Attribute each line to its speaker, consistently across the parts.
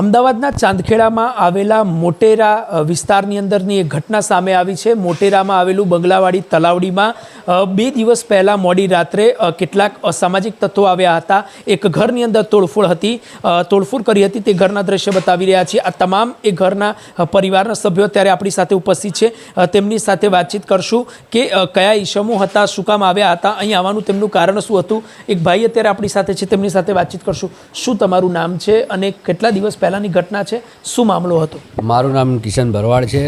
Speaker 1: અમદાવાદના ચાંદખેડામાં આવેલા મોટેરા વિસ્તારની અંદરની એક ઘટના સામે આવી છે. મોટેરામાં આવેલું બંગલાવાડી તલાવડીમાં બે દિવસ પહેલાં મોડી રાત્રે કેટલાક અસામાજિક તત્વો આવ્યા હતા. એક ઘરની અંદર તોડફોડ હતી. તોડફોડ કરી હતી તે ઘરના દ્રશ્ય બતાવી રહ્યા છીએ. આ તમામ એ ઘરના પરિવારના સભ્યો અત્યારે આપણી સાથે ઉપસ્થિત છે. તેમની સાથે વાતચીત કરશું કે કયા ઈસમો હતા, શું કામ આવ્યા હતા. અહીં આવવાનું તેમનું કારણ શું હતું? એક ભાઈ અત્યારે આપણી સાથે છે, તેમની સાથે વાતચીત કરશું. શું તમારું નામ છે અને કેટલા દિવસ પહેલાંની ઘટના છે? શું મામલો હતો?
Speaker 2: મારું નામ કિશન ભરવાડ છે.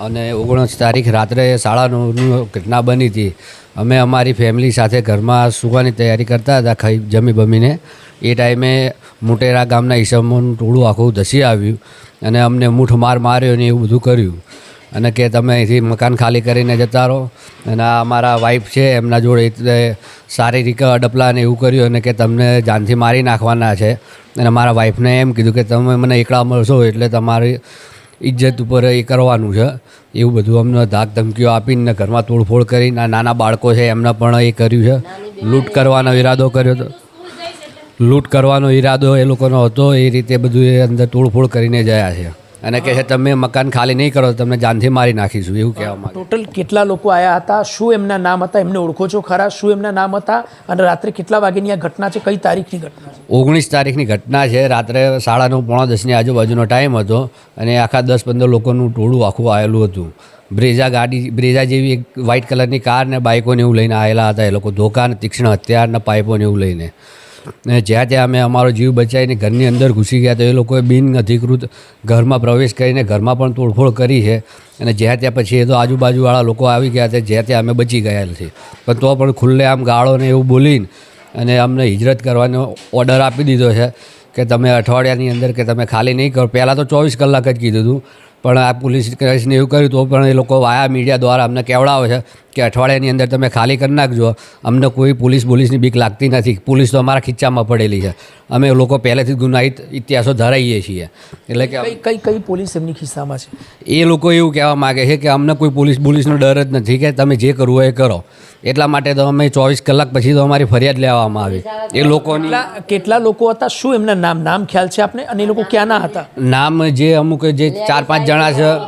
Speaker 2: અને ઓગણીસ તારીખ રાત્રે સાડા નવનું ઘટના બની હતી. અમે અમારી ફેમિલી સાથે ઘરમાં સુવાની તૈયારી કરતા હતા ખાઈ, જમી બમીને. એ ટાઈમે મોટેરા ગામના ઈસમોનું ટોળું આખું ધસી આવ્યું અને અમને મૂઠ માર માર્યો ને એવું બધું કર્યું. અને કે તમે અહીંથી મકાન ખાલી કરીને જતા રહો. અને આ અમારા વાઈફ છે, એમના જોડે એટલે અડપલા ને એવું કર્યું અને કે તમને જાનથી મારી નાખવાના છે. અને મારા વાઈફને એમ કીધું કે તમે મને એકલા મળશો એટલે તમારી ઇજ્જત ઉપર એ કરવાનું છે. એવું બધું અમને ધાક ધમકીઓ આપીને ઘરમાં તોડફોડ કરીને નાના બાળકો છે એમને પણ એ કર્યું છે. લૂંટ કરવાનો ઈરાદો કર્યો હતો. લૂંટ કરવાનો ઈરાદો એ લોકોનો હતો, એ રીતે બધું એ અંદર તોડફોડ કરીને જયા છે. અને કહે છે તમે મકાન ખાલી નહીં કરો તો તમને જાનથી મારી નાખીશું. એવું કહેવા માંગે.
Speaker 1: ટોટલ કેટલા લોકો આવ્યા હતા? શું એમના નામ હતા? એમને ઓળખો છો ખરા? શું એમના નામ હતા? અને રાત્રે કેટલા વાગ્યાની આ ઘટના છે? કઈ તારીખની ઘટના છે?
Speaker 2: ઓગણીસ તારીખની ઘટના છે. રાત્રે સાડા નવ પોણા દસની આજુબાજુનો ટાઈમ હતો અને આખા દસ પંદર લોકોનું ટોળું આખું આવેલું હતું. બ્રેઝા ગાડી બ્રેઝા જેવી એક વ્હાઇટ કલરની કાર ને બાઇકોને એવું લઈને આવેલા હતા. એ લોકો ધોકા ને તીક્ષ્ણ હથિયાર ને પાઇપોને એવું લઈને. જ્યાં ત્યાં અમે અમારો જીવ બચાવીને ઘરની અંદર ઘૂસી ગયા તો એ લોકોએ બિન અધિકૃત ઘરમાં પ્રવેશ કરીને ઘરમાં પણ તોડફોડ કરી છે. અને જ્યાં ત્યાં પછી એ તો આજુબાજુવાળા લોકો આવી ગયા છે, જ્યાં ત્યાં અમે બચી ગયા છે પણ તો પણ ખુલ્લે આમ ગાળોને એવું બોલીને અને અમને હિજરત કરવાનો ઓર્ડર આપી દીધો છે કે તમે અઠવાડિયાની અંદર કે તમે ખાલી નહીં કરો. પહેલાં તો ચોવીસ કલાક જ કીધું હતું. પણ આ પોલીસ કેસને એવું કર્યું તો પણ એ લોકો વાયા મીડિયા દ્વારા અમને કહેવડાવે છે કે અઠવાડિયાની અંદર તમે ખાલી કરી નાખજો. અમને કોઈ પોલીસ પોલીસની બીક લાગતી નથી. પોલીસ તો અમારા ખીચામાં પડેલી છે. અમે લોકો પહેલેથી જ ગુનાહિત ઇતિહાસો ધરાઈએ છીએ. એટલે કે
Speaker 1: કઈ કઈ કઈ પોલીસ એમની ખિસ્સામાં છે?
Speaker 2: એ લોકો એવું કહેવા માગે છે કે અમને કોઈ પોલીસ પોલીસનો ડર જ નથી કે તમે જે કરવું એ કરો. એટલા માટે તો અમે ચોવીસ કલાક પછી તો અમારી ફરિયાદ લેવામાં આવી. એ લોકોની
Speaker 1: કેટલા લોકો હતા? શું એમના નામ? નામ ખ્યાલ છે આપને? અને એ લોકો ક્યાંના હતા?
Speaker 2: નામ જે અમુક જે ચાર પાંચ જણા છે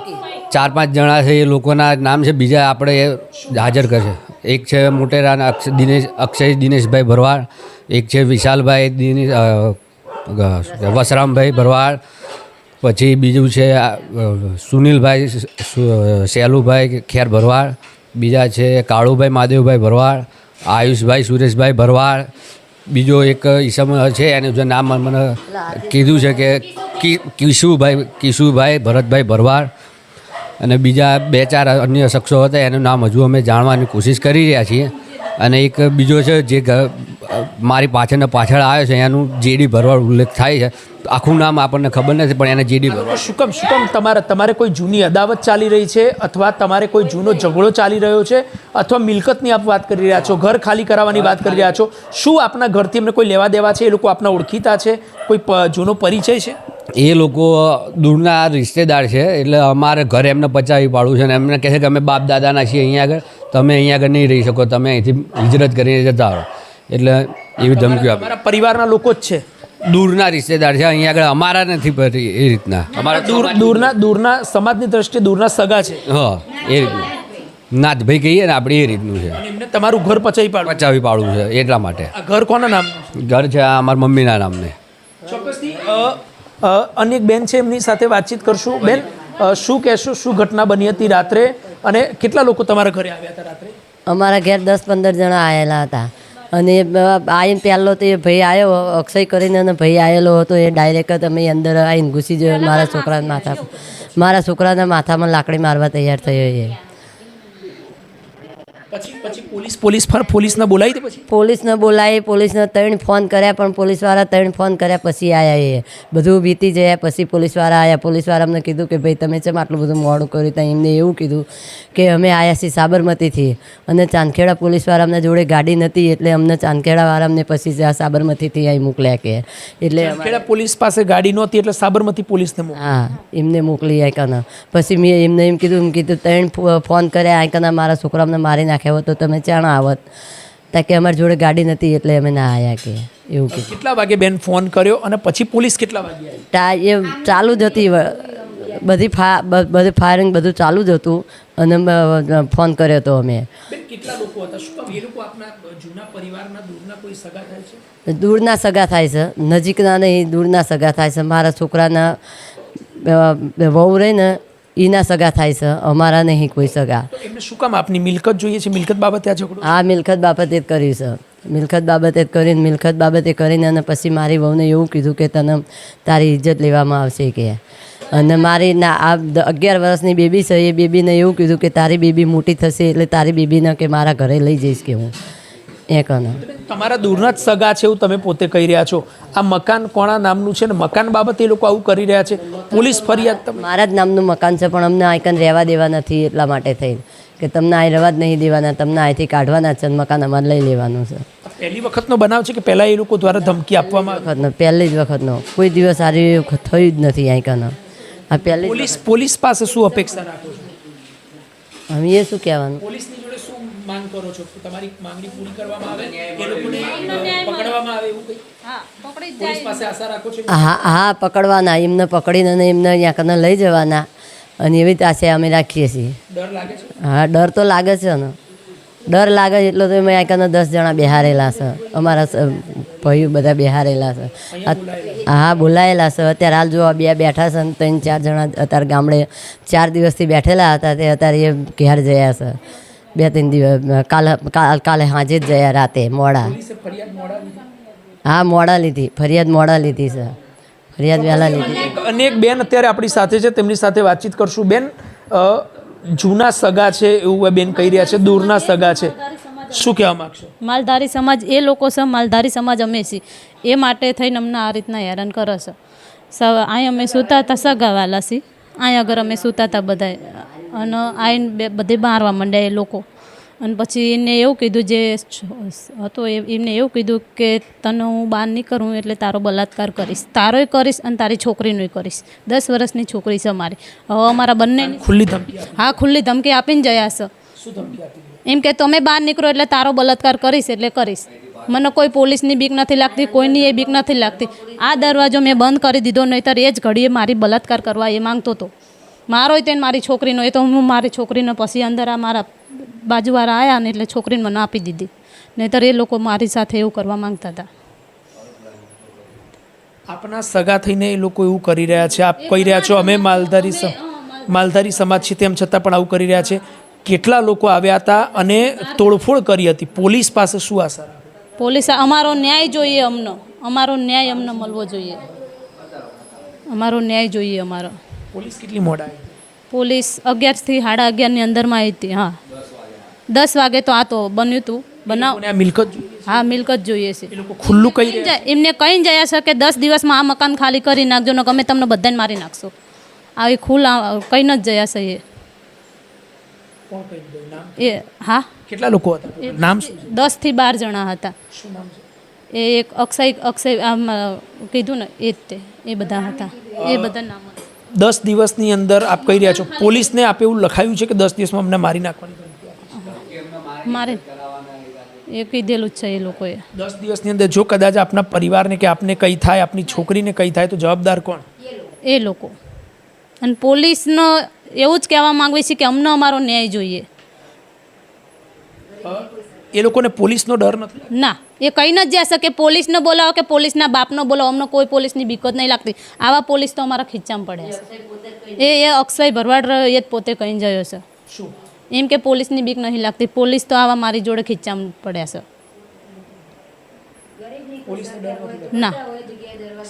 Speaker 2: ચાર પાંચ જણા છે એ લોકોના નામ છે બીજા આપણે એ હાજર કરશે એક છે મોટેરાના અક્ષ દિનેશ અક્ષય દિનેશભાઈ ભરવાડ. એક છે વિશાલભાઈ દિનેશ વસરામભાઈ ભરવાડ. પછી બીજું છે સુનિલભાઈ સુ- શેલુભાઈ ખેર ભરવાડ. બીજા છે કાળુભાઈ માદેવભાઈ ભરવાડ, આયુષભાઈ સુરેશભાઈ ભરવાડ, બીજો એક ઈસમ છે, એનું જે નામ મને કીધું છે કે કિ- કિશુભાઈ કિશુભાઈ ભરતભાઈ ભરવાડ અને બીજા બે ચાર અન્ય શખ્સો હતા, એનું નામ હજુ અમે જાણવાની કોશિશ કરી રહ્યા છીએ. અને એક બીજો છે જે મારી પાછળને પાછળ આવ્યો છે એનું જેડી ભરવાડ ઉલ્લેખ થાય છે. આખું નામ આપણને ખબર નથી પણ એને જેડી ભરવાડ.
Speaker 1: શું કામ શું કામ તમારે તમારે કોઈ જૂની અદાવત ચાલી રહી છે અથવા તમારે કોઈ જૂનો ઝઘડો ચાલી રહ્યો છે અથવા મિલકતની આપ વાત કરી રહ્યા છો ઘર ખાલી કરાવવાની વાત કરી રહ્યા છો? શું આપના ઘરથી એમને કોઈ લેવા દેવા છે? એ લોકો આપના ઓળખીતા છે? કોઈ જૂનો પરિચય છે?
Speaker 2: એ લોકો દૂરના રિશ્તેદાર છે એટલે અમારે ઘરે એમને પચાવી પાડવું છે અને એમને કહે છે કે અમે બાપ દાદાના છીએ અહીંયા આગળ. તમે અહીંયા આગળ નહીં રહી શકો તમે અહીંથી હિજરત કરીને જતા રહો. એટલે એવી ધમકીઓ આપે.
Speaker 1: પરિવારના લોકો જ છે.
Speaker 2: દૂરના રિશ્તેદાર છે અહીંયા આગળ અમારા નથી પડી એ રીતના. અમારા
Speaker 1: દૂર દૂરના દૂરના સમાજની દ્રષ્ટિએ દૂરના સગા છે.
Speaker 2: હા એ રીતનું. નાથભાઈ કહીએ ને આપણે એ રીતનું છે.
Speaker 1: એમને તમારું ઘર પચાવી પાડવું
Speaker 2: પચાવી પાડવું છે એટલા માટે.
Speaker 1: ઘર કોના નામ?
Speaker 2: ઘર છે આ અમારા મમ્મીના નામને.
Speaker 1: ચોક્કસથી અ, અ, અન્ય એક બેન છે એમની સાથે વાતચીત કરશું. બેન શું કહેશો? શું ઘટના બની હતી રાત્રે? અને કેટલા લોકો તમારા ઘરે આવ્યા હતા રાત્રે?
Speaker 3: અમારા ઘેર દસ પંદર જણા આવેલા હતા. અને આવીને પહેલો તો ભાઈ આવ્યો અક્ષય કરીને અને ભાઈ આવેલો હતો. એ ડાયરેક્ટ અમે અંદર આવીને ઘૂસી ગયો મારા છોકરાના માથા મારા છોકરાના માથામાં લાકડી મારવા તૈયાર થયો એ.
Speaker 1: પછી પછી પોલીસ પોલીસ ફર પોલીસને બોલાવી દે પછી?
Speaker 3: પોલીસને બોલાવી પોલીસને ત્રણ ફોન કર્યા પણ પોલીસવાળા ત્રણ ફોન કર્યા પછી આવ્યા એ. બધું વીતી ગયા પછી પોલીસવાળા આવ્યા પોલીસવાળા અમને કીધું કે ભાઈ તમે ચેમ આટલું બધું મોડું કર્યું? ત્યાં એમને એવું કીધું કે અમે આવ્યા છીએ સાબરમતીથી. અને ચાંદખેડા પોલીસવાળા અમને જોડે ગાડી નથી એટલે અમને ચાંદખેડાવાળા અમને પછી જ્યાં સાબરમતીથી અહીં મોકલ્યા કે. એટલે
Speaker 1: ખેડા પોલીસ પાસે ગાડી નહોતી એટલે સાબરમતી પોલીસને
Speaker 3: હા એમને મોકલી આયકાના. પછી મેં એમને એમ કીધું એમ કીધું ત્રણ ફોન કર્યા આયકાના મારા છોકરાઓને મારી નાખ્યા હોત તો તમે ચાણ આવત તા કે અમારી જોડે ગાડી નથી એટલે અમે ના આવ્યા કે એવું કે.
Speaker 1: કેટલા વાગે બેન ફોન કર્યો અને પછી પોલીસ કેટલા વાગે આવી?
Speaker 3: ટા એ ચાલુ જ હતી બધી ફા બધી ફાયરિંગ બધું ચાલુ જ હતું અને ફોન કર્યો હતો અમે.
Speaker 1: કેટલા લોકો હતા? શું એ લોકો આપના જૂના પરિવારના દૂરના કોઈ સગા થાય છે?
Speaker 3: દૂરના સગા થાય છે. નજીકના નહીં દૂરના સગા થાય છે. મારા છોકરાના વહુ રહી ને એના સગા થાય છે અમારા નહીં કોઈ સગા.
Speaker 1: એમને શું કામ આપની મિલકત જોઈએ છે? મિલકત બાબતે આ ઝઘડો?
Speaker 3: આ મિલકત બાબતે જ કર્યું છે. મિલકત બાબતે જ કરીને મિલકત બાબતે કરીને અને પછી મારી વહુને એવું કીધું કે તને તારી ઇજ્જત લેવામાં આવશે કે. અને મારી ના આ અગિયાર વર્ષની બેબી છે એ બેબીને એવું કીધું કે તારી બેબી મોટી થશે એટલે તારી બેબીને કે મારા ઘરે લઈ જઈશ કે હું. એ કને
Speaker 1: તમારા દૂરના જ સગા છે એવું તમે પોતે કહી રહ્યા છો. આ મકાન કોણા નામનું છે ને મકાન બાબતે એ લોકો આવું કરી રહ્યા છે? પોલીસ ફરિયાદ
Speaker 3: મારા જ નામનું મકાન છે પણ અમને આઈકન રહેવા દેવા નથી એટલા માટે થઈ. કે તમને આ રહેવા જ નહીં દેવાના તમને અહીંથી કાઢવાના છે મકાન અમારે લઈ લેવાનું છે.
Speaker 1: પહેલી વખતનો બનાવ છે કે પહેલાં એ લોકો દ્વારા ધમકી આપવામાં?
Speaker 3: વખતનો પહેલી જ વખતનો. કોઈ દિવસ સારી થયું જ નથી આઈકન આ પહેલી
Speaker 1: પોલીસ પોલીસ પાસે શું અપેક્ષા રાખો છો?
Speaker 3: અમે શું કહેવાનું?
Speaker 1: માંગ કરો છો કે તમારી માંગણી પૂરી કરવામાં આવે? એ લોકોને પકડવામાં આવે એવું કંઈ? પોલીસ પાસે આશા રાખો છો?
Speaker 3: હા હા પકડવાના એમને પકડીને અને એમને અહીંયા કને લઈ જવાના. અને એવી આશા અમે રાખીએ છીએ.
Speaker 1: ડર લાગે છે?
Speaker 3: હા ડર તો લાગે છે ને. ડર લાગે છે એટલો તો અમે આઈકને દસ જણા બેહારેલા છે. અમારા ભાઈઓ બધા બેહારેલા છે. હા બોલાયેલા છે. અત્યારે હાલ જો બે બેઠા છે ને ત્રણ ચાર જણા અત્યારે ગામડે ચાર દિવસથી બેઠેલા હતા તે અત્યારે એ ઘેર જયા છે. બે ત્રણ દિવસ કાલે કાલ- કાલે સાંજે જ જયા રાતે મોડા.
Speaker 1: પોલીસે ફરિયાદ મોડા લીધી?
Speaker 3: હા મોડા લીધી. ફરિયાદ મોડા લીધી છે ફરિયાદ વહેલા લીધી.
Speaker 1: એક અનેક બેન અત્યારે આપણી સાથે છે તેમની સાથે વાતચીત કરશું. બેન જૂના સગા છે એવું બેન કહી રહ્યા છે દૂરના સગા છે. શું કહેવા માગશો?
Speaker 4: માલધારી સમાજ એ લોકો છે માલધારી સમાજ અમે છીએ. એ માટે થઈને અમને આ રીતના હેરાન કરે છે. અહીં અમે સૂતા હતા સગાવાલા છીએ. અહીં આગળ અમે સૂતા હતા બધાય અને આઈને બે બધે મારવા માંડ્યા એ લોકો. અને પછી એને એવું કીધું જે હતો એમને એવું કીધું કે તને હું બહાર નહીં કરું એટલે તારો બલાત્કાર કરીશ. તારોય કરીશ અને તારી છોકરીનોય કરીશ. દસ વર્ષની છોકરી છે મારી હવે અમારા બંને
Speaker 1: ખુલ્લી ધમકી
Speaker 4: હા ખુલ્લી ધમકી આપીને જયા છે. એમ કે તમે બહાર નીકળો એટલે તારો બલાત્કાર કરીશ એટલે કરીશ. મને કોઈ પોલીસની બીક નથી લાગતી કોઈની એ બીક નથી લાગતી. આ દરવાજો મેં બંધ કરી દીધો નહીંતર એ જ ઘડીએ મારી બલાત્કાર કરવા એ માંગતો હતો. મારોય તેને મારી છોકરીનો એ તો હું મારી છોકરીને પછી અંદર આ મારા બાજુવાળા આવ્યા ને એટલે છોકરીને મને આપી દીધી. નહીંતર એ લોકો મારી સાથે એવું કરવા માંગતા હતા.
Speaker 1: આપના સગા થઈને એ લોકો એવું કરી રહ્યા છે? આપ કહી રહ્યા છો અમે માલધારી માલધારી સમાજ છે તેમ છતાં પણ આવું કરી રહ્યા છે. કેટલા લોકો આવ્યા હતા અને તોડફોડ કરી હતી? પોલીસ પાસે શું આશા
Speaker 4: પોલીસ અમારો ન્યાય જોઈએ અમને. અમારો ન્યાય અમને મળવો જોઈએ. અમારો ન્યાય જોઈએ અમારો.
Speaker 1: પોલીસ કેટલી મોડા આવી?
Speaker 4: પોલીસ અગિયારથી સાડા અગિયારની અંદરમાં આવી હતી હા. દસ વાગે તો આ તો બન્યું હતું. બનાવ
Speaker 1: મિલકત
Speaker 4: હા મિલકત જોઈએ છે.
Speaker 1: ખુલ્લું કહી
Speaker 4: એમને કહીને જયા છે કે દસ દિવસમાં આ મકાન ખાલી કરી નાખજો ને ગમે તમને બધાને મારી નાખશો. આવી ખુલ્લા કહીને જ જયા છે એ. એ હા.
Speaker 1: કેટલા લોકો હતા? નામ?
Speaker 4: દસથી બાર જણા હતા.
Speaker 1: શું નામ છે?
Speaker 4: એ એક અક્ષય અક્ષય આમ કીધું ને એ જ તે એ બધા હતા. એ બધા નામ.
Speaker 1: દસ દિવસની અંદર આપ કહી રહ્યા છો પોલીસને આપે એવું લખાયું છે કે દસ દિવસમાં અમને મારી નાખવાની
Speaker 4: મારે એ કીધેલું જ છે એ લોકોએ.
Speaker 1: દસ દિવસની અંદર જો કદાચ આપના પરિવારને કે આપને કંઈ થાય આપની છોકરીને કંઈ થાય તો જવાબદાર કોણ?
Speaker 4: એ લોકો. અને પોલીસનો એવું જ કહેવા માંગવી છે કે અમને અમારો ન્યાય જોઈએ.
Speaker 1: એ લોકોને પોલીસનો ડર નથી
Speaker 4: ના એ કહી ન જશે કે પોલીસને બોલાવો કે પોલીસના બાપનો બોલાવો. અમને કોઈ પોલીસની બીક જ નહીં લાગતી. આવા પોલીસ તો અમારા ખીચામાં પડે છે. એ એ અક્ષય ભરવાડ રહ્યો એ જ પોતે કહીને જયો છે.
Speaker 1: શું?
Speaker 4: એમ કે પોલીસની બીક નહીં લાગતી. પોલીસ તો આવા મારી જોડે ખીચામાં પડ્યા છે. ના.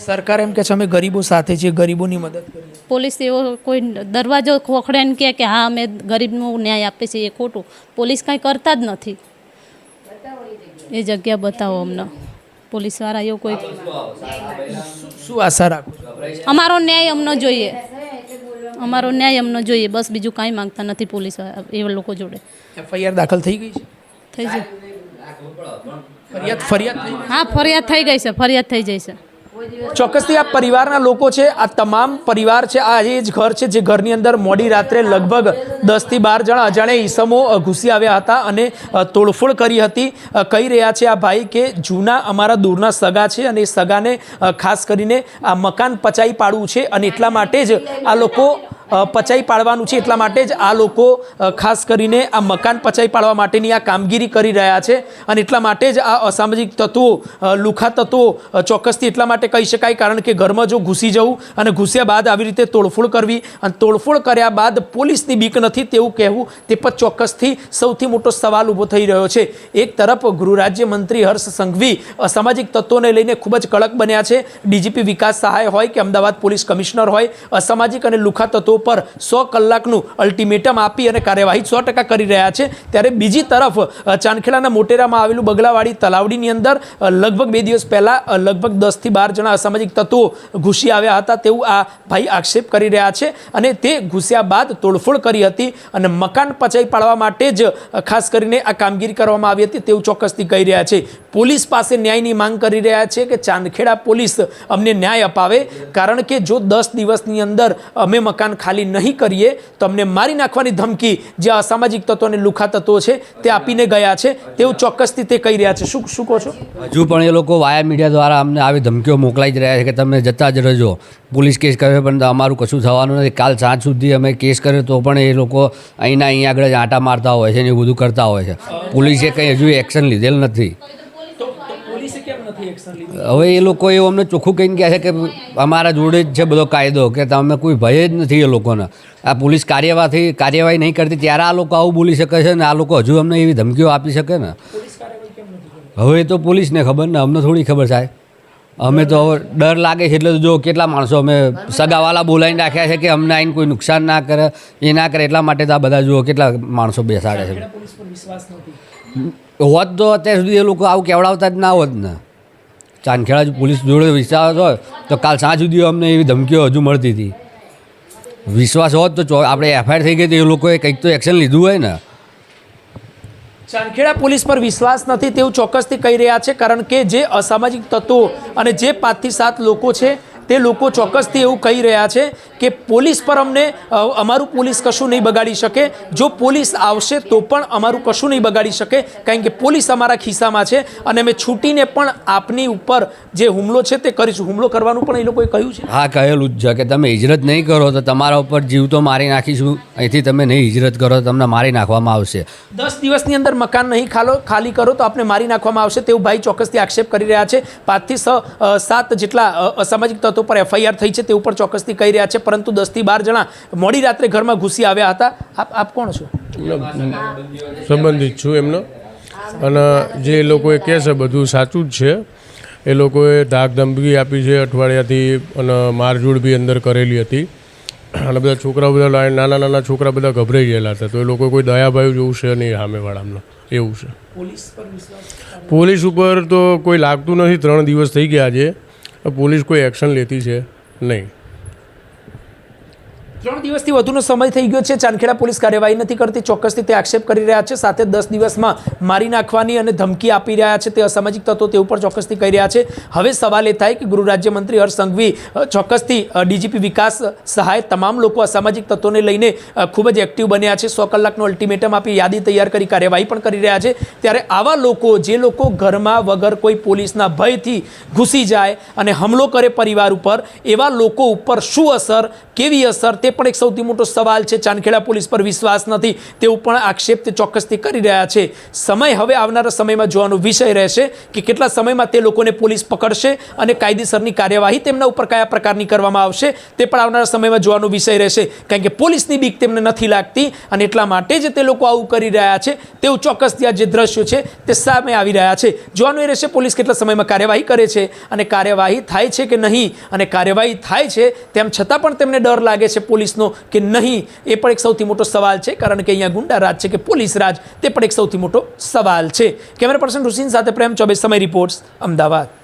Speaker 1: સરકાર એમ કે છે અમે ગરીબો સાથે છીએ ગરીબોની મદદ કરીએ.
Speaker 4: પોલીસ એવો કોઈ દરવાજો ખોખડે ને કહે કે હા અમે ગરીબનો ન્યાય આપીએ છીએ એ ખોટું. પોલીસ કાંઈ કરતા જ નથી. એ જગ્યા બતાવો અમને. પોલીસવાળા એવું કોઈ
Speaker 1: શું આશા રાખો
Speaker 4: અમારો ન્યાય અમને જોઈએ. અમારો ન્યાય અમને જોઈએ. બસ બીજું કાંઈ માંગતા નથી પોલીસ એ લોકો જોડે.
Speaker 1: એફઆઈઆર દાખલ થઈ ગઈ છે?
Speaker 4: થઈ જાય
Speaker 1: ફરિયાદ ફરિયાદ
Speaker 4: હા ફરિયાદ થઈ ગઈ છે ફરિયાદ થઈ જાય છે.
Speaker 1: ચોક્કસથી આ પરિવારના લોકો છે, આ તમામ પરિવાર છે, આ એ જ ઘર છે જે ઘરની અંદર મોડી રાત્રે લગભગ દસથી બાર જણા અજાણે ઈસમો ઘૂસી આવ્યા હતા અને તોડફોડ કરી હતી. કહી રહ્યા છે આ ભાઈ કે જૂના અમારા દૂરના સગા છે અને એ સગાને ખાસ કરીને આ મકાન પચાવી પાડવું છે અને એટલા માટે જ આ લોકો અ, પચાવી પાડવાનું છે એટલા માટે જ આ લોકો ખાસ કરીને આ મકાન પચાઈ પાડવા માટેની આ કામગીરી કરી રહ્યા છે અને એટલા માટે જ આ અસામાજિક તત્વો લુખા તત્વો ચોક્કસથી એટલા માટે કહી શકાય કારણ કે ઘરમાં જો ઘૂસી જવું અને ઘૂસ્યા બાદ આવી રીતે તોડફોડ કરવી અને તોડફોડ કર્યા બાદ પોલીસની બીક નથી તેવું કહેવું તે પણ ચોક્કસથી સૌથી મોટો સવાલ ઊભો થઈ રહ્યો છે. એક તરફ ગૃહ રાજ્ય મંત્રી હર્ષ સંઘવી અસામાજિક તત્વોને લઈને ખૂબ જ કડક બન્યા છે. ડીજીપી વિકાસ સહાય હોય કે અમદાવાદ પોલીસ કમિશનર હોય અસામાજિક અને લુખા તત્વો પર સો કલાકનું અલ્ટિમેટમ આપી અને કાર્યવાહી સો ટકા કરી રહ્યા છે. ત્યારે બીજી તરફ ચાંદખેડાના મોટેરામાં આવેલું બગલાવાડી તલાવડીની અંદર લગભગ બે દિવસ પહેલાં લગભગ દસથી બાર જણા અસામાજિક તત્વો ઘૂસી આવ્યા હતા તેવું આ ભાઈ આક્ષેપ કરી રહ્યા છે અને તે ઘૂસ્યા બાદ તોડફોડ કરી હતી અને મકાન પચાવી પાડવા માટે જ ખાસ કરીને આ કામગીરી કરવામાં આવી હતી તેવું ચોક્કસથી કહી રહ્યા છે. પોલીસ પાસે ન્યાયની માંગ કરી રહ્યા છે કે ચાંદખેડા પોલીસ અમને ન્યાય અપાવે. કારણ કે જો દસ દિવસની અંદર અમે મકાન ખાલી નહીં કરીએ, તો અમને મારી નાખવાની ધમકી જે અસામાજિક તત્વો અને લુખા તત્વો છે, તે આપીને ગયા છે. તેવું ચોક્કસથી તે કહી રહ્યા છે. શું શું કહો છો?
Speaker 2: હજુ પણ એ લોકો વાયા મીડિયા દ્વારા અમને આવી ધમકીઓ મોકલાઈ જ રહ્યા છે કે તમે જતા જ રહેજો. પોલીસ કેસ કર્યો પણ અમારું કશું થવાનું નથી. કાલ સાંજ સુધી અમે કેસ કર્યો તો પણ એ લોકો અહીંના અહીં આગળ આંટા મારતા હોય છે ને એવું બધું કરતા હોય છે. પોલીસે કંઈ હજુ એક્શન લીધેલ નથી
Speaker 1: પોલીસે કેમ નથી એક્શન લીધું
Speaker 2: હવે એ લોકો એવું અમને ચોખ્ખું કહીને કહે છે કે અમારા જોડે જ છે બધો કાયદો કે તમે કોઈ ભય જ નથી એ લોકોને. આ પોલીસ કાર્યવાહી કાર્યવાહી નહીં કરતી ત્યારે આ લોકો આવું બોલી શકે છે ને આ લોકો હજુ અમને એવી ધમકીઓ આપી શકે ને? હવે એ તો પોલીસને ખબર ને અમને થોડી ખબર સાહેબ. અમે તો હવે ડર લાગે છે એટલે તો જો કેટલા માણસો અમે સગાવાલા બોલાવીને રાખ્યા છે કે અમને આવીને કોઈ નુકસાન ના કરે એ ના કરે એટલા માટે તો આ બધા જુઓ કેટલા માણસો બેસાડે છે. હોત તો અત્યાર સુધી એ લોકો આવું કેવડાવતા જ ના હોત ને. ચાંદખેડા પોલીસ જોડે વિશ્વાસ હોય તો કાલ સાંજ સુધી અમને એવી ધમકીઓ હજુ મળતી હતી. વિશ્વાસ હોત તો આપણે એફઆઈઆર થઈ ગઈ તો એ લોકોએ કંઈક તો એક્શન લીધું હોય ને.
Speaker 1: ચાંદખેડા પોલીસ પર વિશ્વાસ નથી તેવું ચોક્કસથી કહી રહ્યા છે, કારણ કે જે અસામાજિક તત્વો અને જે પાંચથી સાત લોકો છે તે લોકો ચોક્કસથી એવું કહી રહ્યા છે કે પોલીસ પર અમને અમારું પોલીસ કશું નહીં બગાડી શકે. જો પોલીસ આવશે તો પણ અમારું કશું નહીં બગાડી શકે. કારણ કે પોલીસ અમારા ખિસ્સામાં છે અને અમે છૂટીને પણ આપની ઉપર જે હુમલો છે તે કરીશું. હુમલો કરવાનું પણ એ લોકોએ કહ્યું છે.
Speaker 2: હા કહેલું જ છે કે તમે હિજરત નહીં કરો તો તમારા ઉપર જીવ તો મારી નાખીશું. અહીંથી તમે નહીં હિજરત કરો તો તમને મારી નાખવામાં આવશે.
Speaker 1: દસ દિવસની અંદર મકાન નહીં ખાલો ખાલી કરો તો આપને મારી નાખવામાં આવશે તેવું ભાઈ ચોક્કસથી આક્ષેપ કરી રહ્યા છે. પાંચથી સ સાત જેટલા અસામાજિક તત્વો પર એફઆઈઆર થઈ છે તે ઉપર ચોક્કસથી કહી રહ્યા છે પરંતુ દસથી બાર જણા મોડી રાત્રે ઘરમાં ઘૂસી આવ્યા હતા. આપ આપ કોણ છો?
Speaker 5: સંબંધિત છું એમનો. અને જે લોકોએ કહે છે બધું સાચું જ છે. એ લોકોએ ધાક ધમકી આપી છે અઠવાડિયાથી અને મારઝૂડ બી અંદર કરેલી હતી. અને બધા છોકરાઓ બધા નાના નાના છોકરા બધા ગભરાઈ ગયેલા હતા. તો એ લોકો કોઈ દયાભાઈ જેવું છે નહીં સામેવાળામાં એવું છે.
Speaker 1: પોલીસ
Speaker 5: પોલીસ ઉપર તો કોઈ લાગતું નથી. ત્રણ દિવસ થઈ ગયા છે. પોલીસ કોઈ એક્શન લેતી છે? નહીં.
Speaker 1: ત્રણ દિવસથી વધુનો સમય થઈ ગયો છે. ચાંદખેડા પોલીસ કાર્યવાહી નથી કરતી. ચોક્કસથી તે આક્ષેપ કરી રહ્યા છે. સાથે દસ દિવસમાં મારી નાખવાની અને ધમકી આપી રહ્યા છે. તે અસામાજિક તત્વો તે ઉપર ચોક્કસથી કહી રહ્યા છે. હવે સવાલ એ થાય કે ગૃહ રાજ્યમંત્રી હર્ષ સંઘવી ચોક્કસથી ડીજીપી વિકાસ સહાય તમામ લોકો અસામાજિક તત્વોને લઈને ખૂબ જ એક્ટિવ બન્યા છે. સો કલાકનું અલ્ટિમેટમ આપી યાદી તૈયાર કરી કાર્યવાહી પણ કરી રહ્યા છે. ત્યારે આવા લોકો, જે લોકો ઘરમાં વગર કોઈ પોલીસના ભયથી ઘૂસી જાય અને હુમલો કરે પરિવાર ઉપર, એવા લોકો ઉપર શું અસર, કેવી અસર, તે પણ એક સૌથી મોટો સવાલ છે. ચાંદખેડા પોલીસ પર વિશ્વાસ નથી. તેવું પણ આક્ષેપ તે ચોક્કસથી કરી રહ્યા છે. સમય હવે આવનારા સમયમાં જોવાનો વિષય રહેશે કે કેટલા સમયમાં તે લોકોને પોલીસ પકડશે અને કાયદેસરની કાર્યવાહી તેમના ઉપર કયા પ્રકારની કરવામાં આવશે તે પણ આવનારા સમયમાં જોવાનો વિષય રહેશે. કારણ કે પોલીસની બીક તેમને નથી લાગતી અને એટલા માટે જ તે લોકો આવું કરી રહ્યા છે. તેવું ચોક્કસથી આ જે દ્રશ્યો છે તે સામે આવી રહ્યા છે. જોવાનું એ રહેશે પોલીસ કેટલા સમયમાં કાર્યવાહી કરે છે અને કાર્યવાહી થાય છે કે નહીં અને કાર્યવાહી થાય છે તેમ છતાં પણ તેમને ડર લાગે છે. પોલીસનો કે નહીં? એ પણ એક સૌથી મોટો સવાલ છે, કારણ કે અહીંયા ગુંડા રાજ છે કે પોલીસ રાજ, તે પણ એક સૌથી મોટો સવાલ છે. કેમેરા પર્સન રુસિન સાથે પ્રેમ ચોબે સમય રિપોર્ટ્સ, અમદાવાદ.